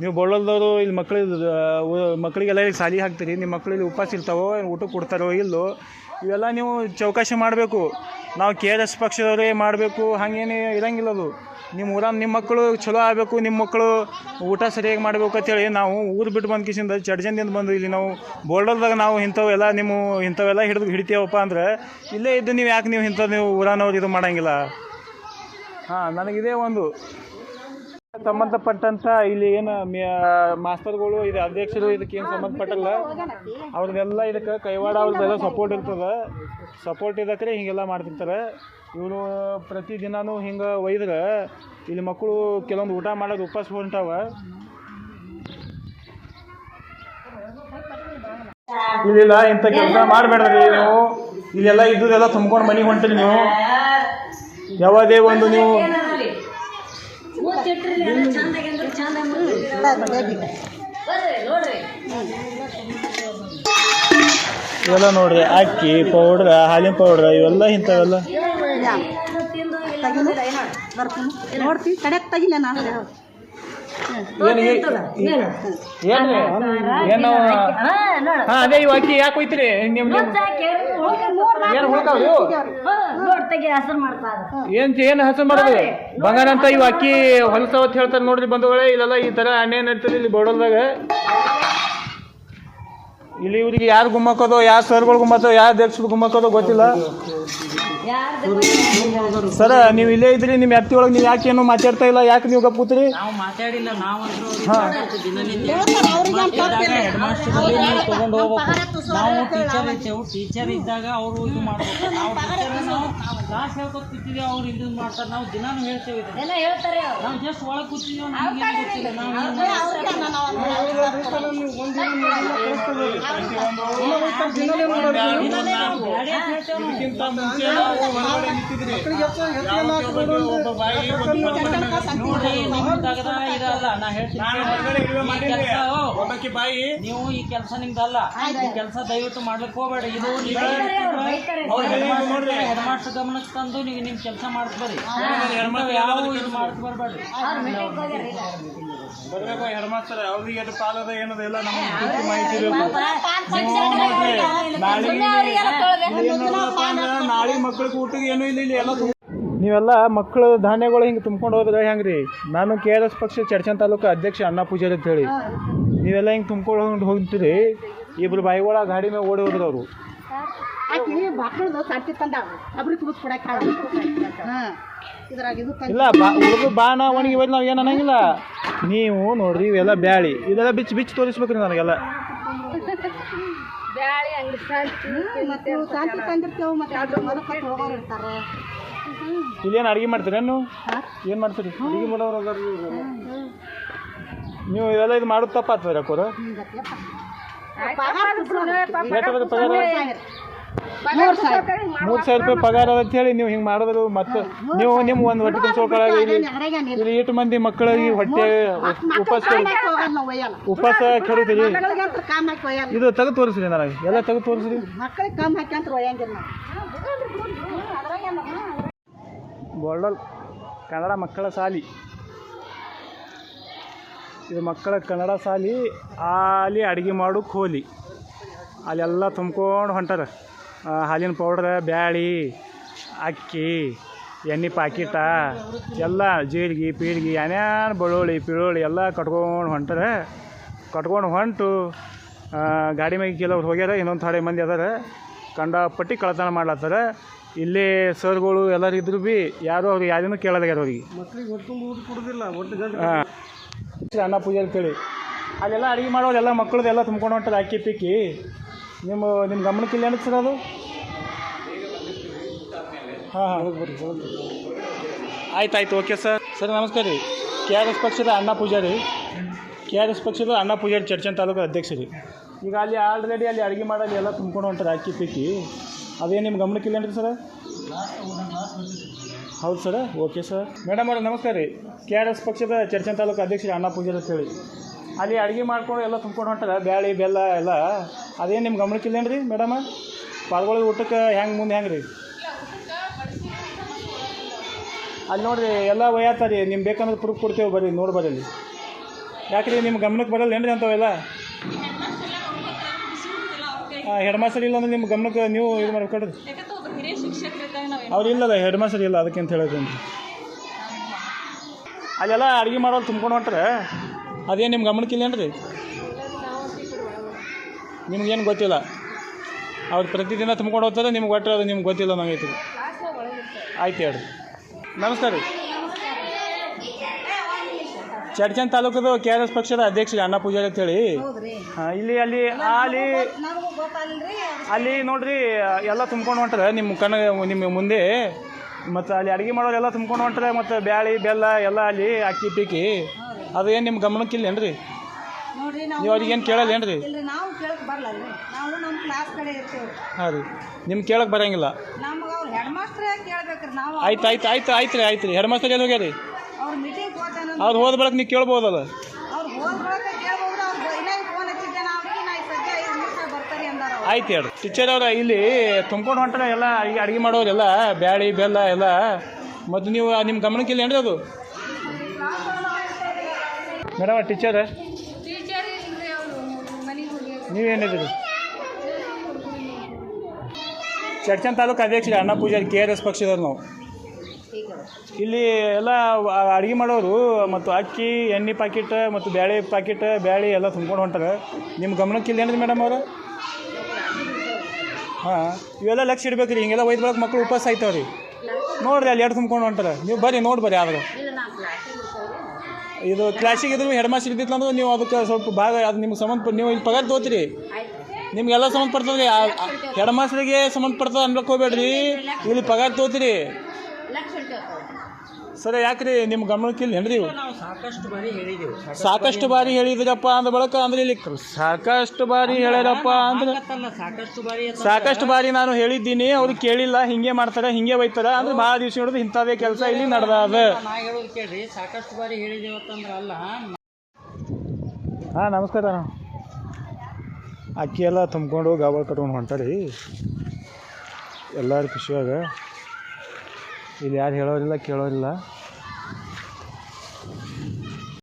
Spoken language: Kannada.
ನೀವು ಬೊಳ್ಳಲ್ದವರು ಇಲ್ಲಿ ಮಕ್ಕಳಿಗೆ ಮಕ್ಕಳಿಗೆಲ್ಲ ಇಲ್ಲಿ ಸಾಲಿ ಹಾಕ್ತೀರಿ, ನಿಮ್ಮ ಮಕ್ಕಳು ಇಲ್ಲಿ ಉಪವಾಸ ಇರ್ತಾವೋ ಊಟ ಕೊಡ್ತಾರೋ ಇಲ್ಲೋ, ಇವೆಲ್ಲ ನೀವು ಚೌಕಾಶಿ ಮಾಡಬೇಕು. ನಾವು ಕೆ ಆರ್ ಎಸ್ ಪಕ್ಷದವರೇ ಮಾಡಬೇಕು, ಹಾಗೇನೇ ಇರಂಗಿಲ್ಲ ಅದು. ನಿಮ್ಮ ಊರ ನಿಮ್ಮ ಮಕ್ಕಳು ಚಲೋ ಆಗಬೇಕು, ನಿಮ್ಮ ಮಕ್ಕಳು ಊಟ ಸರಿಯಾಗಿ ಮಾಡಬೇಕು ಅಂತೇಳಿ ನಾವು ಊರು ಬಿಟ್ಟು ಬಂದ ಕಿಸಿಂದ ಚಡ್ಜಂದಿಂದ ಬಂದು ಇಲ್ಲಿ ನಾವು ಬೋರ್ಡಲ್ದಾಗ ನಾವು ಇಂಥವೆಲ್ಲ ನಿಮ್ಮ ಇಂಥವೆಲ್ಲ ಹಿಡಿದು ಹಿಡಿತೇವಪ್ಪ ಅಂದ್ರೆ ಇಲ್ಲೇ ಇದ್ದು ನೀವು ಯಾಕೆ ನೀವು ಇಂಥದ್ದು ನೀವು ಊರಾನವ್ರು ಇದು ಮಾಡೋಂಗಿಲ್ಲ? ಹಾಂ, ನನಗಿದೇ ಒಂದು. ಸಂಬಂಧಪಟ್ಟಂಥ ಇಲ್ಲಿ ಏನು ಮಾಸ್ತರ್ಗಳು, ಇದು ಅಧ್ಯಕ್ಷರು ಇದಕ್ಕೆ ಏನು ಸಂಬಂಧಪಟ್ಟಲ್ಲ. ಅವ್ರದ್ದೆಲ್ಲ ಇದಕ್ಕೆ ಕೈವಾಡ ಅವ್ರದ್ದೆಲ್ಲ ಸಪೋರ್ಟ್ ಇರ್ತದೆ. ಸಪೋರ್ಟ್ ಇದಕ್ಕೆ ಹಿಂಗೆಲ್ಲ ಮಾಡ್ತಿರ್ತಾರೆ. ಇವರು ಪ್ರತಿದಿನನೂ ಹಿಂಗೆ ಒಯ್ದ್ರೆ ಇಲ್ಲಿ ಮಕ್ಕಳು ಕೆಲವೊಂದು ಊಟ ಮಾಡೋದು ಉಪವಾಸ ಹೊಂಟಾವ. ಇಲ್ಲಿಲ್ಲ, ಇಂಥ ಕೆಲಸ ಮಾಡಬೇಡ್ರಿ ನೀವು. ಇಲ್ಲೆಲ್ಲ ಇದ್ದುದೆಲ್ಲ ತುಂಬ್ಕೊಂಡು ಮನೆಗೆ ಹೊಂಟ್ರಿ ನೀವು. ಯಾವುದೇ ಒಂದು ನೀವು ಇವೆಲ್ಲ ನೋಡ್ರಿ ಅಕ್ಕಿ ಪೌಡ್ರ ಹಾಲಿನ ಪೌಡ್ರ ಇವೆಲ್ಲ ಇಂಥವೆಲ್ಲ. ನೋಡ್ತೀವಿ ಕಡೆಕ್ ತೆಗಿಲ್ಲ ನಾನು. ಏನು ಏನು ಏನು ಹಾಂ ಅದೇ ಇವು ಅಕ್ಕಿ ಯಾಕೆ ಹೋಯ್ತಿರಿ ನಿಮ್ಮ ಏನು ಹುಳ್ಕಾವ್ ಇವು ಏನ್ ಏನು ಹಸನ್ ಮಾಡೋದು? ಬಂಗಾರ ಅಂತ ಇವು ಅಕ್ಕಿ ಹೊಲಸವತ್ ಅಂತ ಹೇಳ್ತಾರೆ ನೋಡ್ರಿ ಬಂಧುಗಳೇ. ಇಲ್ಲೆಲ್ಲ ಈ ತರ ಅಣ್ಣ ಏನ್ ನಡೀತದೆ ಇಲ್ಲಿ ಬೋಡಲ್ದಾಗ ಇಲ್ಲಿ ಇವರಿಗೆ ಯಾರು ಗುಮ್ಮಕ್ಕೋದು ಯಾರು ಸರ್ಗಳು ಗುಮ್ಮತ್ತೋ ಯಾರು ಅಧ್ಯಕ್ಷರು ಗುಮ್ಮಕ್ಕೋದು ಗೊತ್ತಿಲ್ಲ. ಸರ ನೀವು ಇಲ್ಲೇ ಇದ್ರಿ ನಿಮ್ಮ ಎತ್ತಿ ಒಳಗೆ ನೀವು ಯಾಕೆ ಏನು ಮಾತಾಡ್ತಾ ಇಲ್ಲ ಯಾಕೆ ನೀವು ಗಪ್ಪೂತ್ರಿ ಟೀಚರ್ ಇದ್ದಾಗ ಅವರು ಇದು ಮಾಡ್ತಾರೆ ನಾವು ಟೀಚರ್ ನಾವು ಕ್ಲಾಸ್ ಹೇಳ್ಕೊತ ಕೂತಿದ್ದೀವಿ ಅವ್ರು ಇದು ಮಾಡ್ತಾರೆ. ನಾವು ದಿನಾನು ಹೇಳ್ತೇವೆ ಇದನ್ನ. ನಾವು ಜಸ್ಟ್ ಒಳಗೆ ಕೂತಿದ್ದೀವಿ ಇದಕ್ಕಿಂತ ಮುಂಚೆ ನಾವು ಹೊರಗಡೆ ನಿಂತಿದ್ರಿ. ಒಬ್ಬ ಬಾಯಿ, ನಾನು ಹೊರಗಡೆ ಇರುವೆ ನೀವು ಈ ಕೆಲಸ ನಿಮ್ದಲ್ಲ ಈ ಕೆಲಸ ದಯವಿಟ್ಟು ಮಾಡ್ಲಿಕ್ಕೆ ಹೋಗ್ಬೇಡ ಇದು ನೋಡ್ರಿ. ಹೆಡ್ ಮಾಸ್ಟರ್ ಗಮನಕ್ಕೆ ತಂದು ನೀವು ನಿಮ್ ಕೆಲಸ ಮಾಸ್ಟರ್ ಯಾವ ಇದು ಮಾಡ್ತ ಬರ್ಬೇಡ್ರಿ ಬರ್ಬೇಕು ಹೆಡ್ ಮಾಸ್ಟರ್ ಅವ್ರಿಗೆ ಎಷ್ಟು ಪಾಲದ ಏನದ ಎಲ್ಲ ನಮಗೆ ಪೂರ್ತಿ ಮಾಹಿತಿ ನಾಳೆ ಮಕ್ಕಳಿಗೆ ಊಟಕ್ಕೆ ಏನೂ ಇಲ್ಲ ಇಲ್ಲಿ ಎಲ್ಲ ನೀವೆಲ್ಲ ಮಕ್ಕಳು ಧಾನ್ಯಗಳು ಹಿಂಗೆ ತುಂಬ್ಕೊಂಡು ಹೋದ್ರೆ ಹೆಂಗ್ರಿ? ನಾನು ಕೆ ಆರ್ ಎಸ್ ಪಕ್ಷ ಚರ್ಚನ್ ತಾಲೂಕು ಅಧ್ಯಕ್ಷ ಅನ್ನ ಪೂಜಾರಿ ಅಂತ ಹೇಳಿ. ನೀವೆಲ್ಲ ಹಿಂಗೆ ತುಂಬ್ಕೊಂಡು ಹೋಗ್ತೀರಿ? ಇಬ್ರು ಬಾಯಿಗಳ ಗಾಡಿ ಮೇಲೆ ಓಡಿ ಹೋದ್ರು ಅವರು. ಇಲ್ಲ ಇಲ್ಲ ಬಾ ಉಳಿದು ಬಾಣ ಒಣಗಿ ಹೋದ್ ನಾವು ಏನು ಅನ್ನಂಗಿಲ್ಲ. ನೀವು ನೋಡ್ರಿ ಇವೆಲ್ಲ ಬ್ಯಾಳಿ. ಇದೆಲ್ಲ ಬಿಚ್ಚಿ ಬಿಚ್ಚಿ ತೋರಿಸ್ಬೇಕ್ರಿ ನನಗೆಲ್ಲ. ಇಲ್ಲೇನು ಅಡುಗೆ ಮಾಡ್ತೀರೇನು ಏನು ಮಾಡ್ತೀರಿ? ಅಡುಗೆ ಮಾಡೋರು ನೀವು ಇದೆಲ್ಲ ಇದು ಮಾಡೋದು ತಪ್ಪಾಗ್ತದೆ ಅಕ್ಕೋರು ಮೂರು ಸಾವಿರ. ಮೂರು ಸಾವಿರ ರೂಪಾಯಿ ಪಗಾರ ಅದ ಅಂತ ಹೇಳಿ ನೀವು ಹಿಂಗೆ ಮಾಡಿದ್ರು ಮತ್ತೆ ನೀವು ನಿಮ್ಮ ಒಂದು ಹೊಟ್ಟೆ ತುಂಬಿಸ್ಕೊಳಗೆ ಇಲ್ಲಿ ಮಂದಿ ಮಕ್ಕಳಿಗೆ ಹೊಟ್ಟೆ ಉಪವಾಸ ಉಪವಾಸ ಕೆಡುತ್ತೀರಿ ಇದು ತೆಗೆದು ತೋರಿಸ್ರಿ ನನಗೆ. ಎಲ್ಲ ತೆಗೆದು ತೋರಿಸ್ರಿ. ಮಕ್ಕಳಿಗೆ ಕಮ್ ಹಾಕಿ ಅಂತ ಒಯ್ಯಂಗಿಲ್ಲ ಗೋಲ್ಡಲ್ ಕನ್ನಡ ಮಕ್ಕಳ ಸಾಲಿ. ಇದು ಮಕ್ಕಳ ಕನ್ನಡ ಸಾಲಿ ಅಲ್ಲಿ ಅಡುಗೆ ಮಾಡು ಕೋಲಿ. ಅಲ್ಲೆಲ್ಲ ತುಂಬ್ಕೊಂಡು ಹೊಂಟಾರ. ಹಾಲಿನ ಪೌಡ್ರ ಬ್ಯಾಳಿ ಅಕ್ಕಿ ಎಣ್ಣೆ ಪಾಕಿಟ ಎಲ್ಲ ಜೀರಿಗೆ ಪೀಳಿಗೆ ಏನೇನು ಬೆಳ್ಳುಳ್ಳಿ ಪಿಳುಳ್ಳಿ ಎಲ್ಲ ಕಟ್ಕೊಂಡು ಹೊಂಟಾರ ಕಟ್ಕೊಂಡು ಹೊಂಟು ಗಾಡಿ ಮ್ಯಾಗೆ ಕೆಲವ್ರು ಹೋಗ್ಯಾರ ಇನ್ನೊಂದು ಥೋಡೆ ಮಂದಿ ಅದಾರ ಕಂಡಪಟ್ಟಿ ಕಳತನ ಮಾಡ್ಲತ್ತಾರ. ಇಲ್ಲೇ ಸರ್ಗಳು ಎಲ್ಲರೂ ಇದ್ರು ಭೀ ಯಾರು ಅವ್ರಿಗೆ ಯಾರನ್ನೂ ಕೇಳಲಾಗ್ಯಾರ ಅವ್ರಿಗೆ. ಹಾಂ. ಅನ್ನ ಪೂಜೆ ಅಂತೇಳಿ ಅಲ್ಲೆಲ್ಲ ಅಡುಗೆ ಮಾಡೋರು ಎಲ್ಲ ಮಕ್ಕಳದೆಲ್ಲ ಎಲ್ಲ ತುಂಬ್ಕೊಂಡು ಹೊಂಟಾರೆ ಅಕ್ಕಿ ಪಿಕ್ಕಿ. ನಿಮ್ಮ ನಿಮ್ಮ ಗಮನಕ್ಕೆ ಇಲ್ಲ ಸರ್ ಅದು ಹಾಂ ಹಾಂ ಆಯ್ತು ಆಯ್ತು ಓಕೆ ಸರ್ ಸರ್ ನಮಸ್ಕಾರ ರೀ. ಕೆ ಆರ್ ಎಸ್ ಪಕ್ಷದ ಅಣ್ಣ ಪೂಜಾರಿ. ಕೆ ಆರ್ ಎಸ್ ಪಕ್ಷದ ಅಣ್ಣ ಪೂಜಾರಿ ಚರ್ಚನ್ ತಾಲೂಕು ಅಧ್ಯಕ್ಷ ರೀ. ಈಗ ಅಲ್ಲಿ ಆಲ್ರೆಡಿ ಅಲ್ಲಿ ಅಡುಗೆ ಮಾಡಲ್ಲಿ ಎಲ್ಲ ತುಂಬ್ಕೊಂಡು ಹೊಂಟಾರೆ ಅಕ್ಕಿ ಪಿಕ್ಕಿ ಅದೇನು ನಿಮ್ಮ ಗಮನಕ್ಕೆ ಇಲ್ಲ ಸರ್ ಹೌದು ಸರ್ ಓಕೆ ಸರ್ ಮೇಡಮ್ ಅವ್ರ ನಮಸ್ಕಾರ ರೀ. ಕೆ ಆರ್ ಎಸ್ ಪಕ್ಷದ ಚರ್ಚನ್ ತಾಲೂಕು ಅಧ್ಯಕ್ಷರು ಅಣ್ಣ ಪೂಜಾರಿ ಅಂತ ಹೇಳಿ. ಅಲ್ಲಿ ಅಡುಗೆ ಮಾಡ್ಕೊಂಡು ಎಲ್ಲ ತುಂಬ್ಕೊಂಡು ಹೊಂಟಾರ ಬ್ಯಾಳಿ, ಬೆಲ್ಲ ಎಲ್ಲ. ಅದೇನು ನಿಮ್ಮ ಗಮನಕ್ಕೆ ಇಲ್ಲೇನು ರೀ ಮೇಡಮ? ಪಾಲ್ಗೊಳಗೆ ಊಟಕ್ಕೆ ಹೆಂಗೆ ಮುಂದೆ ಹೆಂಗೆ ರೀ ಅಲ್ಲಿ ನೋಡಿರಿ, ಎಲ್ಲ ಒಯ್ಯಾತಾರ. ರೀ ನಿಮ್ಗೆ ಬೇಕಂದ್ರೆ ಪ್ರೂಫ್ ಕೊಡ್ತೇವೆ ಬರ್ರಿ, ನೋಡಿ ಬರ್ರಿ. ಯಾಕ್ರಿ ನಿಮ್ಮ ಗಮನಕ್ಕೆ ಬರಲ್ಲ ಏನ್ರಿ ಅಂಥವೆಲ್ಲ? ಹೆಡ್ ಮಾಸ್ಟರ್ ಇಲ್ಲ ಅಂದ್ರೆ ನಿಮ್ಮ ಗಮನಕ್ಕೆ ನೀವು ಇದು ಮಾಡ್ಕೊಡ್ರಿ ಅವ್ರು ಇಲ್ಲದ ಹೆಡ್ ಮಾಸ್ಟರ್ ಇಲ್ಲ, ಅದಕ್ಕೆ ಅಂತ ಹೇಳಿದ್ರಿ ಅಲ್ಲೆಲ್ಲ ಅಡುಗೆ ಮಾಡೋದು ತುಂಬ್ಕೊಂಡು ಹೊಂಟ್ರೆ ಅದೇನು ನಿಮ್ಮ ಗಮನಕ್ಕೆ ರೀ ನಿಮ್ಗೇನು ಗೊತ್ತಿಲ್ಲ? ಅವ್ರು ಪ್ರತಿದಿನ ತುಂಬ್ಕೊಂಡು ಹೋಗ್ತಾರೆ ನಿಮ್ಗೆ ಒಟ್ಟರೆ ಅದು ನಿಮ್ಗೆ ಗೊತ್ತಿಲ್ಲ ನಂಗೈತಿ ಆಯ್ತು ಹೇಳ್ರಿ. ನಮಸ್ಕಾರ ರೀ. ಚಡ್ಚನ್ ತಾಲೂಕದು ಕೆ ಆರ್ ಎಸ್ ಪಕ್ಷದ ಅಧ್ಯಕ್ಷ ಅಣ್ಣ ಪೂಜಾರಿ ಅಂತೇಳಿ. ಹಾಂ ಇಲ್ಲಿ ಅಲ್ಲಿ ಅಲ್ಲಿ ಅಲ್ಲಿ ನೋಡ್ರಿ ಎಲ್ಲ ತುಂಬ್ಕೊಂಡು ಹೊಂಟ್ರೆ ನಿಮ್ಮ ಕಣ್ಣ ನಿಮ್ಮ ಮುಂದೆ ಮತ್ತು ಅಲ್ಲಿ ಅಡುಗೆ ಮಾಡೋರು ಎಲ್ಲ ತುಂಬ್ಕೊಂಡು ಹೊಂಟ್ರೆ ಮತ್ತು ಬ್ಯಾಳಿ ಬೆಲ್ಲ ಎಲ್ಲ ಅಲ್ಲಿ ಅಕ್ಕಿ ಪಿಕ್ಕಿ ಅದು ಏನು ನಿಮ್ಮ ಗಮನಕ್ಕೆ ಏನ್ರಿ? ನೋಡ್ರಿ ನಾವು ನೀವು ಅವ್ರಿಗೆ ಏನು ಕೇಳಲ್ಲ ಏನ್ರಿ? ಇಲ್ರಿ ನಾವು ಕೇಳಕ್ ಬರಲ್ಲರಿ ನಾವು ನಮ್ಮ ಕ್ಲಾಸ್ ಕಡೆ ಇರ್ತೇವೆ. ಹಾಂ ರೀ. ನಿಮ್ಗೆ ಕೇಳಕ್ಕೆ ಬರಂಗಿಲ್ಲ. ನಮ್ಗೆ ಅವ್ರು ಹೆಡ್ ಮಾಸ್ಟ್ರೇ ಕೇಳ್ಬೇಕ್ರಿ ನಾವು ಆಯ್ತು ಆಯ್ತು ಆಯ್ತು ಆಯ್ತು ರೀ ಆಯ್ತು ರೀ. ಹೆಡ್ ಮಾಸ್ಟರ್ ಎಲ್ಲಿ ಹೋಗ್ಯಾರಿ? ಅವ್ರ ಮೀಟಿಂಗ್ ಅವ್ರು ಹೋದ ಬಳಕ ನೀವು ಕೇಳ್ಬೋದಲ್ಲ ಅವ್ರು ಕೇಳ್ಬೋದು ಅವ್ರು ಇನ್ನೇ ಫೋನ್ ಹಚ್ಚಿದ್ದೆ ನಾವು ನಾ ಈ ಸದ್ಯ ಐದು ನಿಮಿಷ ಬರ್ತಾರೆ ಅಂದಾರ ಅವ್ರು. ಆಯ್ತು ಹೇಳ್ರಿ. ಟೀಚರ್ ಅವ್ರ ಇಲ್ಲಿ ತುಂಬ್ಕೊಂಡು ಹೊಂಟ್ರೆ ಎಲ್ಲ ಈಗ ಅಡುಗೆ ಮಾಡೋರೆಲ್ಲ ಬ್ಯಾಳಿ ಬೆಲ್ಲ ಎಲ್ಲ. ಮತ್ತು ನೀವು ನಿಮ್ಮ ಗಮನಕ್ಕೆ ಇಲ್ಲ ಏನ್ರಿ ಅದು? ಮೇಡಮ್ ಟೀಚರ್ ನೀವೇನಿದ್ದೀರಿ? ಚಡ್ಚನ್ ತಾಲೂಕು ಅಧ್ಯಕ್ಷ Anna Pujari K R S ಪಕ್ಷದವ್ರು ನಾವು. ಇಲ್ಲಿ ಎಲ್ಲ ಅಡುಗೆ ಮಾಡೋರು ಮತ್ತು ಅಕ್ಕಿ ಎಣ್ಣೆ ಪಾಕಿಟ್ ಮತ್ತು ಬ್ಯಾಳೆ ಪಾಕಿಟ್ ಬ್ಯಾಳೆ ಎಲ್ಲ ತುಂಬ್ಕೊಂಡು ಹೊಂಟಾರೆ. ನಿಮ್ಮ ಗಮನಕ್ಕೆ ಏನಿದೆ ಮೇಡಮ್ ಅವರು? ಹಾಂ ಇವೆಲ್ಲ ಲಕ್ಷ ಇಡ್ಬೇಕು ರೀ ಹಿಂಗೆಲ್ಲ ಒಯ್ದು ಬರೋಕೆ ಮಕ್ಕಳು ಉಪವಾಸ ಆಯ್ತಾವ ರೀ ನೋಡ್ರಿ ಅಲ್ಲಿ ಎರಡು ತುಂಬ್ಕೊಂಡು ಹೊಂಟಾರೆ. ನೀವು ಬರ್ರಿ ನೋಡಿ ಬರ್ರಿ ಆದ್ರೆ. ಇದು ಕ್ಲಾಸಿಗೆ ಇದ್ರೆ ಹೆಡ್ ಮಾಸ್ಟರ್ ಇದ್ದಿತ್ತು ಅಂದ್ರೆ ನೀವು ಅದಕ್ಕೆ ಸ್ವಲ್ಪ ಭಾಗ, ಅದು ನಿಮ್ಗೆ ಸಂಬಂಧ ನೀವು ಇಲ್ಲಿ ಪಗಾರ ತಗೋತೀರಿ. ನಿಮ್ಗೆಲ್ಲ ಸಂಬಂಧಪಡ್ತದೆ ಹೆಡ್ ಮಾಸ್ಟರ್ಗೆ ಸಂಬಂಧಪಡ್ತದೆ ಅನ್ಬೇಕು ಹೋಗ್ಬೇಡ್ರಿ. ಇಲ್ಲಿ ಪಗಾರ ತೋತೀರಿ ಸರಿ ಯಾಕ್ರಿ ನಿಮ್ಮ ಗಮನಕ್ಕೆ ಇಲ್ಲಿ ಇವು? ನಾವು ಸಾಕಷ್ಟು ಬಾರಿ ಹೇಳಿದೆವು ಸಾಕಷ್ಟು ಬಾರಿ ಹೇಳಿದ್ರಪ್ಪ ಅಂದ ಬಳಕ ಅಂದ್ರೆ ಇಲ್ಲಿ ಸಾಕಷ್ಟು ಬಾರಿ ಹೇಳ್ಯಾರಪ್ಪ ಅಂದ್ರೆ ಸಾಕಷ್ಟು ಬಾರಿ ಸಾಕಷ್ಟು ಬಾರಿ ನಾನು ಹೇಳಿದ್ದೀನಿ ಅವ್ರು ಕೇಳಿಲ್ಲ ಹಿಂಗೆ ಮಾಡ್ತಾರೆ ಹಿಂಗೆ ಬೈತಾರೆ ಅಂದ್ರೆ ಭಾಳ ದಿವಸ ನೋಡಿದ್ರೆ ಇಂಥದೇ ಕೆಲಸ ಇಲ್ಲಿ ನಡೆದ ನಾ ಹೇಳೋದು ಕೇಳ್ರಿ ಸಾಕಷ್ಟು ಬಾರಿ ಹೇಳಿದೇವತ್ತಂದ್ರೆ ಅಲ್ಲ ಹಾಂ ನಮಸ್ಕಾರ ಅಕ್ಕಿ ಎಲ್ಲ ತುಂಬಿಕೊಂಡು ಗಾಬಳ ಕಟ್ಕೊಂಡು ಹೊಂಟಾರಿ ಎಲ್ಲರೂ ಖುಷಿಯಾಗ ಇಲ್ಲಿ ಯಾರು ಹೇಳೋರಿಲ್ಲ ಕೇಳೋರಿಲ್ಲ.